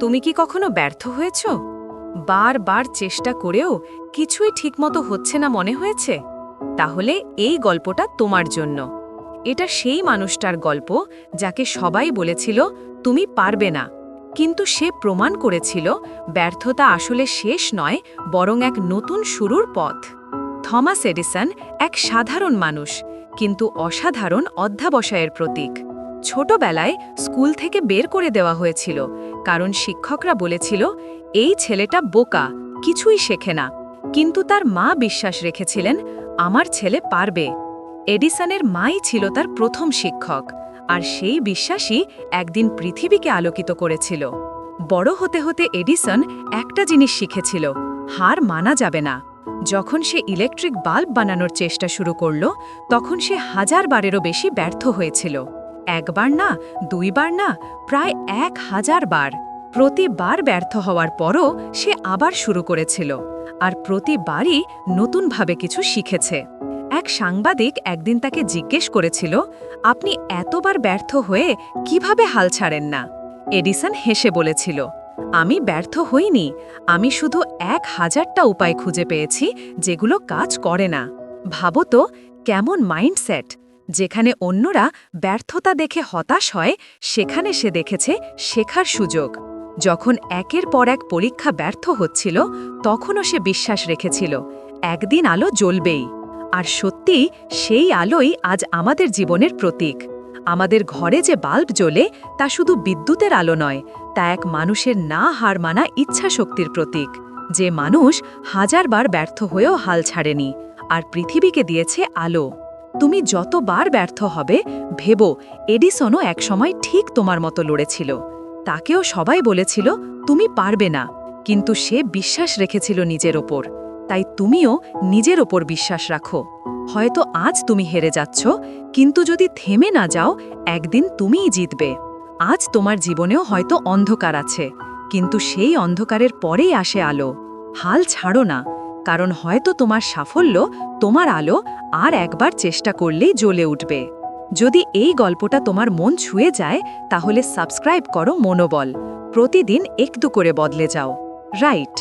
তুমি কি কখনো ব্যর্থ হয়েছ? বারবার চেষ্টা করেও কিছুই ঠিকমতো হচ্ছে না মনে হয়েছে? তাহলে এই গল্পটা তোমার জন্য। এটা সেই মানুষটার গল্প যাকে সবাই বলেছিল, তুমি পারবে না। কিন্তু সে প্রমাণ করেছিল, ব্যর্থতা আসলে শেষ নয়, বরং এক নতুন শুরুর পথ। থমাস এডিসন এক সাধারণ মানুষ, কিন্তু অসাধারণ অধ্যাবসায়ের প্রতীক। ছোটবেলায় স্কুল থেকে বের করে দেওয়া হয়েছিল কারণ শিক্ষকরা বলেছিল, এই ছেলেটা বোকা, কিছুই শেখে না। কিন্তু তার মা বিশ্বাস রেখেছিলেন, আমার ছেলে পারবে। এডিসনের মাই ছিল তার প্রথম শিক্ষক, আর সেই বিশ্বাসই একদিন পৃথিবীকে আলোকিত করেছিল। বড় হতে হতে এডিসন একটা জিনিস শিখেছিল, হার মানা যাবে না। যখন সে ইলেকট্রিক বাল্ব বানানোর চেষ্টা শুরু করল, তখন সে হাজার বারেরও বেশি ব্যর্থ হয়েছিল। একবার না, দুইবার না, প্রায় এক হাজার বার। প্রতিবার ব্যর্থ হওয়ার পরও সে আবার শুরু করেছিল আর প্রতিবারই নতুনভাবে কিছু শিখেছে। এক সাংবাদিক একদিন তাকে জিজ্ঞেস করেছিল, আপনি এতবার ব্যর্থ হয়ে কীভাবে হাল ছাড়েন না? এডিসন হেসে বলেছিল, আমি ব্যর্থ হইনি, আমি শুধু এক হাজারটা উপায় খুঁজে পেয়েছি যেগুলো কাজ করে না। ভাবো তো, কেমন মাইন্ডসেট? যেখানে অন্যরা ব্যর্থতা দেখে হতাশ হয়, সেখানে সে দেখেছে শেখার সুযোগ। যখন একের পর এক পরীক্ষা ব্যর্থ হচ্ছিল, তখনও সে বিশ্বাস রেখেছিল, একদিন আলো জ্বলবেই। আর সত্যি সেই আলোই আজ আমাদের জীবনের প্রতীক। আমাদের ঘরে যে বাল্ব জ্বলে, তা শুধু বিদ্যুতের আলো নয়, তা এক মানুষের না হার মানা ইচ্ছা শক্তির প্রতীক, যে মানুষ হাজারবার ব্যর্থ হয়েও হাল ছাড়েনি, আর পৃথিবীকে দিয়েছে আলো। তুমি যতবার ব্যর্থ হবে, ভেবো, এডিসনও একসময় ঠিক তোমার মতো লড়েছিল। তাকেও সবাই বলেছিল, তুমি পারবে না। কিন্তু সে বিশ্বাস রেখেছিল নিজের ওপর। তাই তুমিও নিজের ওপর বিশ্বাস রাখো। হয়তো আজ তুমি হেরে যাচ্ছ, কিন্তু যদি থেমে না যাও, একদিন তুমিই জিতবে। আজ তোমার জীবনেও হয়তো অন্ধকার আছে, কিন্তু সেই অন্ধকারের পরেই আসে আলো। হাল ছাড়ো না। কারণ হয়তো তোমার সাফল্য, তোমার আলো আর একবার চেষ্টা করলেই জ্বলে উঠবে। যদি এই গল্পটা তোমার মন ছুঁয়ে যায়, তাহলে সাবস্ক্রাইব করো মনোবল। প্রতিদিন একটু করে বদলে যাও। রাইট।